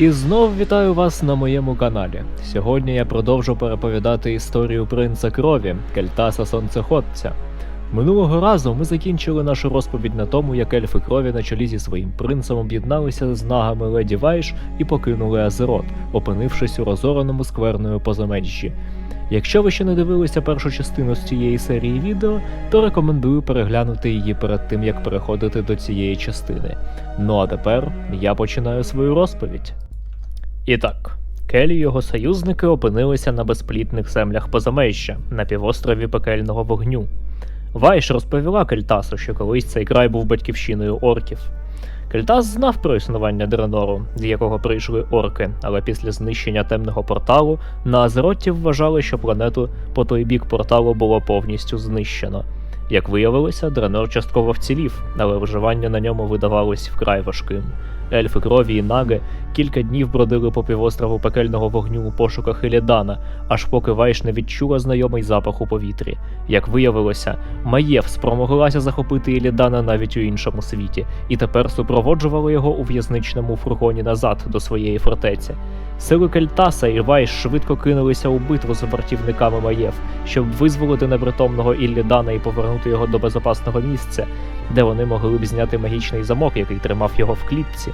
І знов вітаю вас на моєму каналі. Сьогодні я продовжу переповідати історію принца крові Кельтаса Сонцеходця. Минулого разу ми закінчили нашу розповідь на тому, як ельфи крові на чолі зі своїм принцем об'єдналися з нагами леді Вайш і покинули Азерот, опинившись у розореному скверною позамежжі. Якщо ви ще не дивилися першу частину з цієї серії відео, то рекомендую переглянути її перед тим, як переходити до цієї частини. Ну а тепер я починаю свою розповідь. І так, Келі і його союзники опинилися на безплітних землях позамежжя на півострові пекельного вогню. Вайш розповіла Кельтасу, що колись цей край був батьківщиною орків. Кельтас знав про існування Дренору, з якого прийшли орки, але після знищення темного порталу на Азеротті вважали, що планету по той бік порталу було повністю знищено. Як виявилося, Дренор частково вцілів, але виживання на ньому видавалось вкрай важким. Ельфи крові і наги кілька днів бродили по півострову пекельного вогню у пошуках Елідана, аж поки Вайш не відчула знайомий запах у повітрі. Як виявилося, Маєв спромоглася захопити Елідана навіть у іншому світі, і тепер супроводжувала його у в'язничному фургоні назад до своєї фортеці. Сили Кельтаса і Вайш швидко кинулися у битву з вартівниками Маєв, щоб визволити непритомного Іллідана і повернути його до безопасного місця, де вони могли б зняти магічний замок, який тримав його в клітці.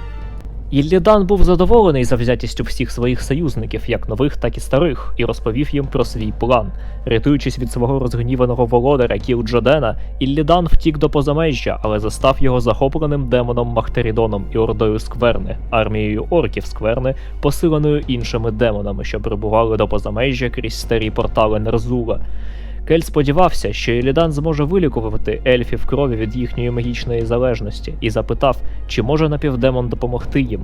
Іллідан був задоволений завзятістю всіх своїх союзників, як нових, так і старих, і розповів їм про свій план. Рятуючись від свого розгніваного володаря Кіл Джодена, Іллідан втік до позамежжя, але застав його захопленим демоном Махтерідоном і ордою Скверни, армією орків Скверни, посиленою іншими демонами, що прибували до позамежжя крізь старі портали Нерзула. Кель сподівався, що Елідан зможе вилікувати ельфів крові від їхньої магічної залежності, і запитав, чи може напівдемон допомогти їм.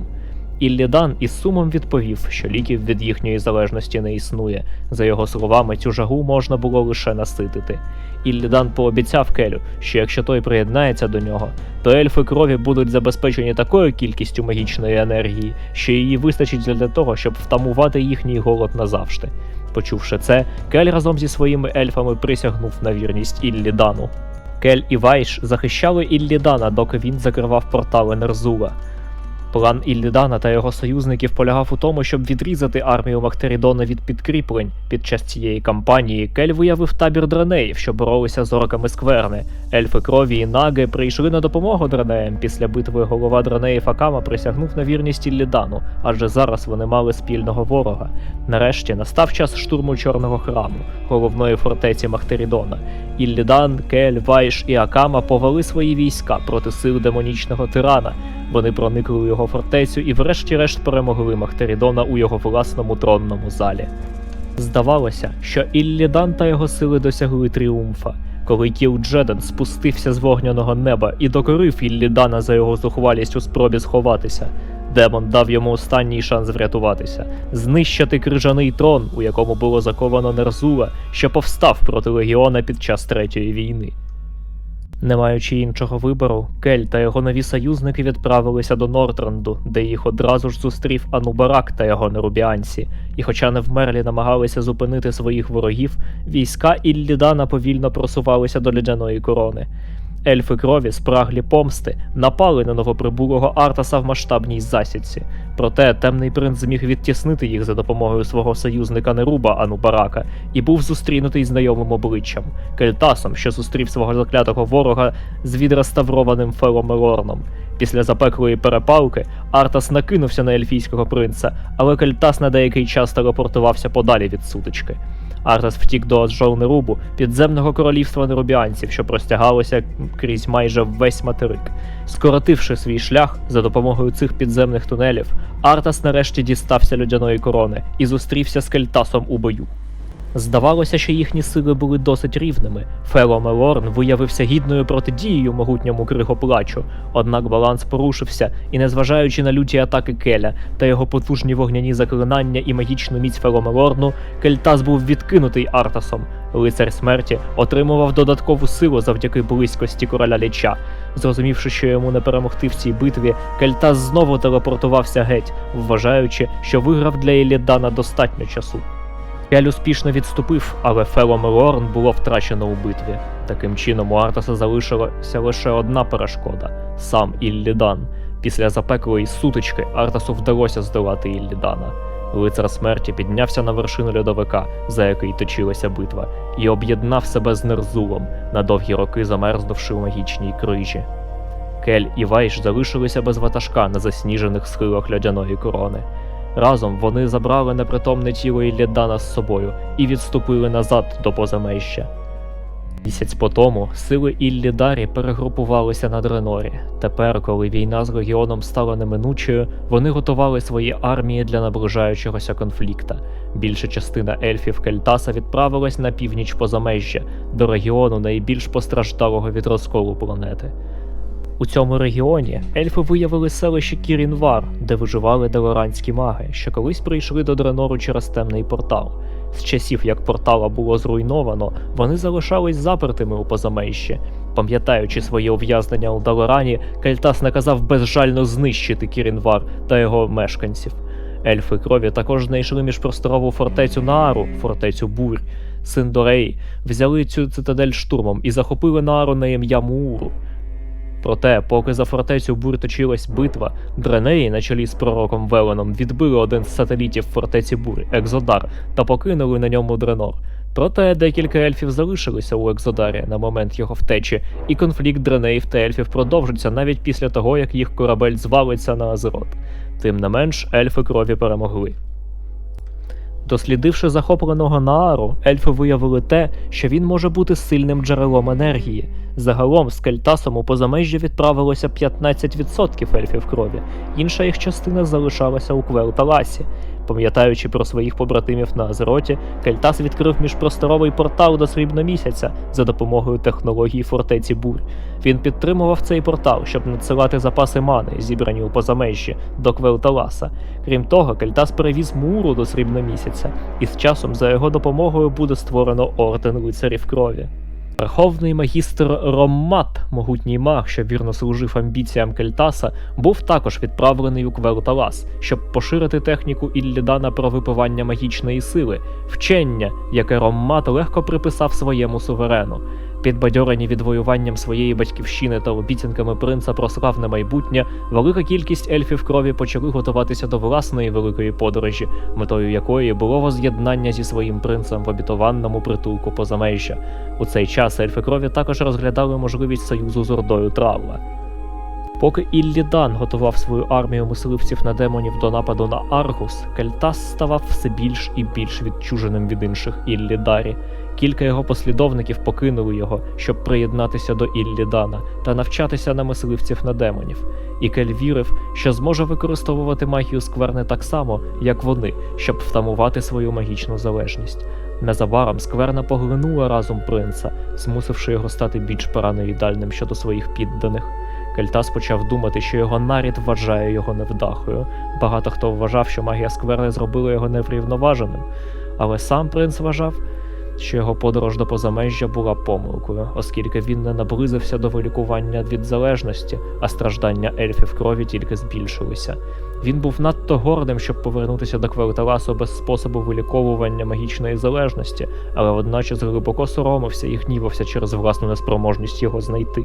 Іллідан із сумом відповів, що ліків від їхньої залежності не існує. За його словами, цю жагу можна було лише наситити. Іллідан пообіцяв Келю, що якщо той приєднається до нього, то ельфи крові будуть забезпечені такою кількістю магічної енергії, що її вистачить для того, щоб втамувати їхній голод назавжди. Почувши це, Кель разом зі своїми ельфами присягнув на вірність Іллідану. Кель і Вайш захищали Іллідана, доки він закривав портали Нерзула. План Іллідана та його союзників полягав у тому, щоб відрізати армію Махтерідона від підкріплень. Під час цієї кампанії Кель виявив табір дренеїв, що боролися з орками скверни. Ельфи крові і наги прийшли на допомогу дренеям. Після битви голова дренеїв Акама присягнув на вірність Іллідану, адже зараз вони мали спільного ворога. Нарешті настав час штурму Чорного храму, головної фортеці Махтерідона. Іллідан, Кель, Вайш і Акама повели свої війська проти сил демонічного тирана. Вони проникли у його фортецю і врешті-решт перемогли Махтерідона у його власному тронному залі. Здавалося, що Іллідан та його сили досягли тріумфа. Коли Кіл Джеден спустився з вогняного неба і докорив Іллідана за його зухвалість у спробі сховатися, демон дав йому останній шанс врятуватися, знищити крижаний трон, у якому було заковано Нерзула, що повстав проти легіона під час третьої війни. Не маючи іншого вибору, Кель та його нові союзники відправилися до Нордранду, де їх одразу ж зустрів Анубарак та його нерубіанці, і хоча не вмерлі намагалися зупинити своїх ворогів, війська Іллідана повільно просувалися до лідяної корони. Ельфи крові, спраглі помсти, напали на новоприбулого Артаса в масштабній засідці. Проте темний принц зміг відтіснити їх за допомогою свого союзника Неруба Анубарака і був зустрінутий знайомим обличчям Кельтасом, що зустрів свого заклятого ворога з відреставрованим Фелом Елорном. Після запеклої перепалки Артас накинувся на ельфійського принца, але Кельтас на деякий час телепортувався подалі від сутички. Артас втік до Джолнерубу, підземного королівства нерубіанців, що простягалося крізь майже весь материк. Скоротивши свій шлях за допомогою цих підземних тунелів, Артас нарешті дістався людяної корони і зустрівся з Кельтасом у бою. Здавалося, що їхні сили були досить рівними. Фело Мелорн виявився гідною протидією могутньому кригоплачу, однак баланс порушився, і, незважаючи на люті атаки Келя та його потужні вогняні заклинання і магічну міць Фело Мелорну, Кельтас був відкинутий Артасом. Лицар смерті отримував додаткову силу завдяки близькості короля Ліча. Зрозумівши, що йому не перемогти в цій битві, Кельтас знову телепортувався геть, вважаючи, що виграв для Іллідана достатньо часу. Кель успішно відступив, але Фело Мелорн було втрачено у битві. Таким чином, у Артаса залишилася лише одна перешкода сам Іллідан. Після запеклої сутички Артасу вдалося здолати Іллідана. Лицар смерті піднявся на вершину льодовика, за який точилася битва, і об'єднав себе з Нерзулом, на довгі роки замерзнувши в магічній крижі. Кель і Вайш залишилися без ватажка на засніжених схилах льодяної корони. Разом вони забрали непритомне тіло Іллідана з собою і відступили назад до позамежжя. Місяць по тому сили Іллідарі перегрупувалися на Дренорі. Тепер, коли війна з регіоном стала неминучою, вони готували свої армії для наближаючогося конфлікта. Більша частина ельфів Кельтаса відправилась на північ позамежжя, до регіону найбільш постраждалого від розколу планети. У цьому регіоні ельфи виявили селище Кірінвар, де виживали делоранські маги, що колись прийшли до Дренору через темний портал. З часів, як портала було зруйновано, вони залишались запертими у позамежжі. Пам'ятаючи своє ув'язнення у Далорані, Кельтас наказав безжально знищити Кірінвар та його мешканців. Ельфи крові також знайшли міжпросторову фортецю Наару, фортецю Бурь. Син Дорей взяли цю цитадель штурмом і захопили Наару на ім'я Мууру. Проте, поки за фортецю Бур точилась битва, Дренеї на чолі з пророком Веленом відбили один з сателітів фортеці Бур, Екзодар, та покинули на ньому Дренор. Проте декілька ельфів залишилися у Екзодарі на момент його втечі, і конфлікт Дренеїв та ельфів продовжиться навіть після того, як їх корабель звалиться на Азерот. Тим не менш, ельфи крові перемогли. Дослідивши захопленого Наару, ельфи виявили те, що він може бути сильним джерелом енергії. Загалом з Кельтасом у позамежжі відправилося 15% ельфів крові, інша їх частина залишалася у Квелталасі. Пам'ятаючи про своїх побратимів на Азероті, Кельтас відкрив міжпросторовий портал до Срібномісяця за допомогою технології фортеці Бур. Він підтримував цей портал, щоб надсилати запаси мани, зібрані у позамежжі, до Квелталаса. Крім того, Кельтас перевіз Муру до Срібномісяця, і з часом за його допомогою буде створено орден лицарів крові. Верховний магістр Роммат, могутній маг, що вірно служив амбіціям Кельтаса, був також відправлений у Квелталас, щоб поширити техніку Іллідана про випивання магічної сили, вчення, яке Роммат легко приписав своєму суверену. Підбадьорені відвоюванням своєї батьківщини та обіцянками принца про славне майбутнє, велика кількість ельфів крові почали готуватися до власної великої подорожі, метою якої було воз'єднання зі своїм принцем в обітованому притулку позамежжя. У цей час ельфи крові також розглядали можливість союзу з ордою Тралла. Поки Іллідан готував свою армію мисливців на демонів до нападу на Аргус, Кельтас ставав все більш і більш відчуженим від інших Іллідарі. Кілька його послідовників покинули його, щоб приєднатися до Іллідана та навчатися на мисливців на демонів. І Кель вірив, що зможе використовувати магію скверни так само, як вони, щоб втамувати свою магічну залежність. Незабаром скверна поглинула разом принца, змусивши його стати більш параноїдальним щодо своїх підданих. Кельтас почав думати, що його нарід вважає його невдахою. Багато хто вважав, що магія скверни зробила його неврівноваженим, але сам принц вважав, що його подорож до позамежжя була помилкою, оскільки він не наблизився до вилікування від залежності, а страждання ельфів крові тільки збільшилися. Він був надто гордим, щоб повернутися до Кварталасу без способу виліковування магічної залежності, але водночас глибоко соромився і гнівався через власну неспроможність його знайти.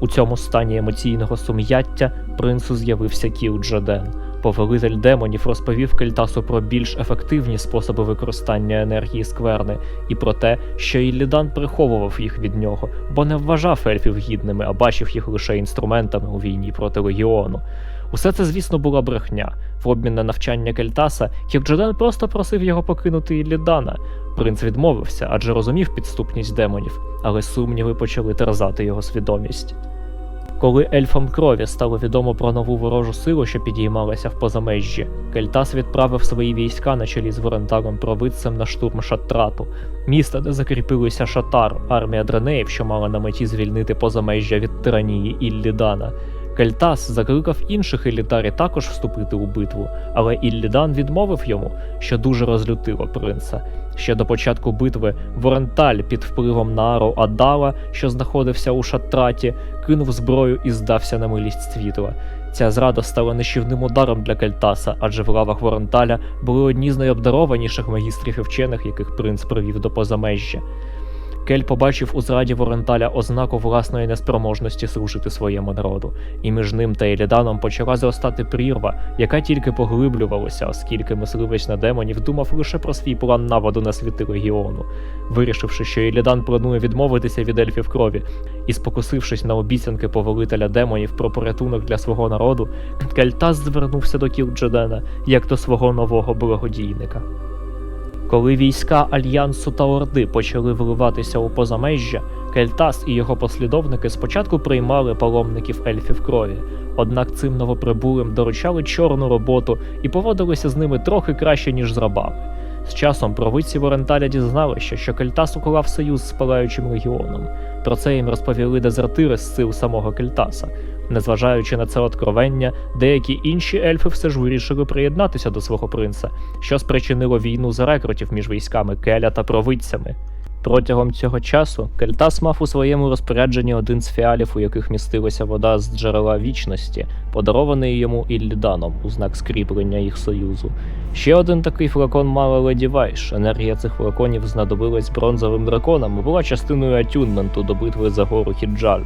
У цьому стані емоційного сум'яття принцу з'явився Кіл Джаден. Повелитель демонів розповів Кельтасу про більш ефективні способи використання енергії скверни і про те, що Іллідан приховував їх від нього, бо не вважав ельфів гідними, а бачив їх лише інструментами у війні проти легіону. Усе це, звісно, була брехня. В обмін на навчання Кельтаса, Кірджаден просто просив його покинути Іллідана. Принц відмовився, адже розумів підступність демонів, але сумніви почали терзати його свідомість. Коли ельфам крові стало відомо про нову ворожу силу, що підіймалася в позамежжі, Кельтас відправив свої війська на чолі з Ворентаром провидцем на штурм Шатрату, міста, де закріпилися Шатар, армія Дренеїв, що мала на меті звільнити позамежжя від тиранії Іллідана. Кельтас закликав інших елітарі також вступити у битву, але Іллідан відмовив йому, що дуже розлютило принца. Ще до початку битви Воренталь під впливом Наару Адала, що знаходився у шатраті, кинув зброю і здався на милість світла. Ця зрада стала нищівним ударом для Кельтаса, адже в лавах Воренталя були одні з найобдарованіших магістрів і вчених, яких принц привів до позамежжя. Кель побачив у зраді Воренталя ознаку власної неспроможності служити своєму народу, і між ним та Еліданом почала зростати прірва, яка тільки поглиблювалася, оскільки мисливець на демонів думав лише про свій план наводу на світи легіону. Вирішивши, що Елідан планує відмовитися від ельфів крові, і спокусившись на обіцянки повелителя демонів про порятунок для свого народу, Кельтас звернувся до Кілджедена як до свого нового благодійника. Коли війська Альянсу та Орди почали виливатися у позамежжя, Кельтас і його послідовники спочатку приймали паломників ельфів крові, однак цим новоприбулим доручали чорну роботу і поводилися з ними трохи краще, ніж з рабами. З часом провидці Воренталя дізналися, що Кельтас уклав союз з палаючим легіоном. Про це їм розповіли дезертири з сил самого Кельтаса. Незважаючи на це откровення, деякі інші ельфи все ж вирішили приєднатися до свого принца, що спричинило війну за рекрутів між військами Келя та провидцями. Протягом цього часу Кельтас мав у своєму розпорядженні один з фіалів, у яких містилася вода з джерела вічності, подарований йому Ілліданом у знак скріплення їх союзу. Ще один такий флакон мала леді Вайш. Енергія цих флаконів знадобилась бронзовим драконам і була частиною атюнменту до битви за гору Хіджаль.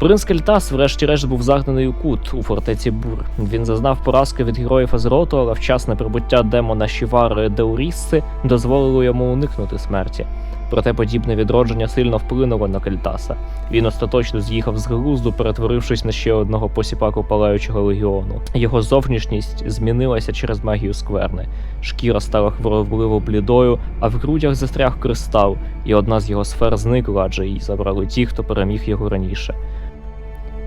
Принц Кельтас, врешті-решт, був загнаний у кут у фортеці Бур. Він зазнав поразки від героїв Азероту, але вчасне прибуття демона Шівари Деурісси дозволило йому уникнути смерті. Проте подібне відродження сильно вплинуло на Кельтаса. Він остаточно з'їхав з глузду, перетворившись на ще одного посіпаку палаючого легіону. Його зовнішність змінилася через магію скверни. Шкіра стала хворобливо блідою, а в грудях застряг кристал, і одна з його сфер зникла, адже її забрали ті, хто переміг його раніше.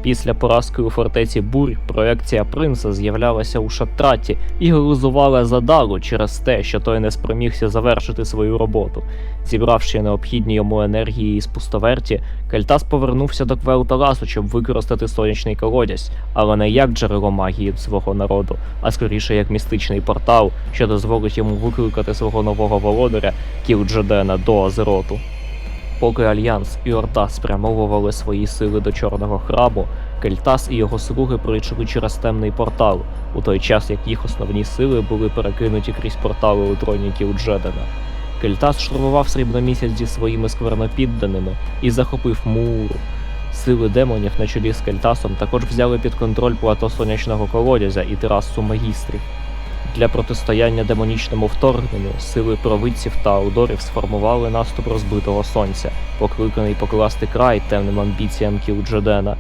Після поразки у фортеці Бурь проекція принца з'являлася у шатраті і глузувала задалу через те, що той не спромігся завершити свою роботу. Зібравши необхідні йому енергії із пустоверті, Кельтас повернувся до Квелталасу, щоб використати сонячний колодязь, але не як джерело магії свого народу, а скоріше як містичний портал, що дозволить йому викликати свого нового володаря Кілджедена до Азероту. Поки Альянс і Орда спрямовували свої сили до Чорного храму, Кельтас і його слуги пройшли через темний портал, у той час як їх основні сили були перекинуті крізь портали у троні Кілджедена. Кельтас штурмував срібномісяць зі своїми сквернопідданими і захопив Мууру. Сили демонів на чолі з Кельтасом також взяли під контроль плато сонячного колодязя і терасу магістрів. Для протистояння демонічному вторгненню сили провидців та аудорів сформували наступ розбитого сонця, покликаний покласти край темним амбіціям Кілджедена.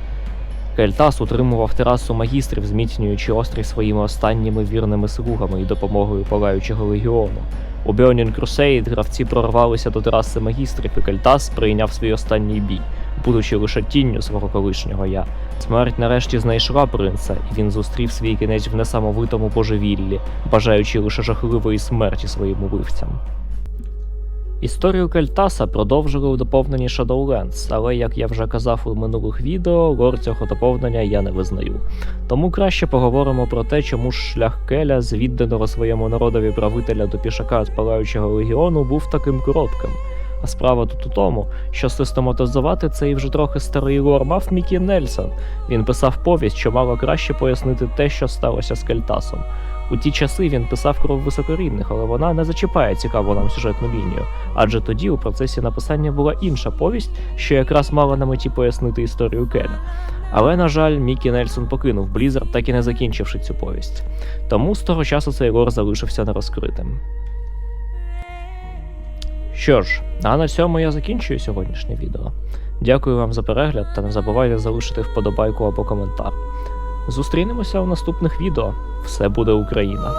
Кельтас утримував терасу магістрів, зміцнюючи острів своїми останніми вірними слугами і допомогою палаючого легіону. У Burning Crusade гравці прорвалися до тераси магістрів, і Кельтас прийняв свій останній бій, будучи лише тінню свого колишнього я. Смерть нарешті знайшла принца, і він зустрів свій кінець в несамовитому божевіллі, бажаючи лише жахливої смерті своїм убивцям. Історію Кельтаса продовжили у доповненні Shadowlands, але, як я вже казав у минулих відео, лор цього доповнення я не визнаю. Тому краще поговоримо про те, чому ж шлях Келя з відданого своєму народові правителя до пішака з палаючого легіону був таким коротким. А справа тут у тому, що систематизувати цей вже трохи старий лор мав Мікі Нельсон. Він писав повість, що мало краще пояснити те, що сталося з Кельтасом. У ті часи він писав кров високорівних, але вона не зачіпає цікаву нам сюжетну лінію, адже тоді у процесі написання була інша повість, що якраз мала на меті пояснити історію Кена. Але, на жаль, Мікі Нельсон покинув Blizzard, так і не закінчивши цю повість. Тому з того часу цей лор залишився нерозкритим. Що ж, а на цьому я закінчую сьогоднішнє відео. Дякую вам за перегляд та не забувайте залишити вподобайку або коментар. Зустрінемося у наступних відео. Все буде Україна!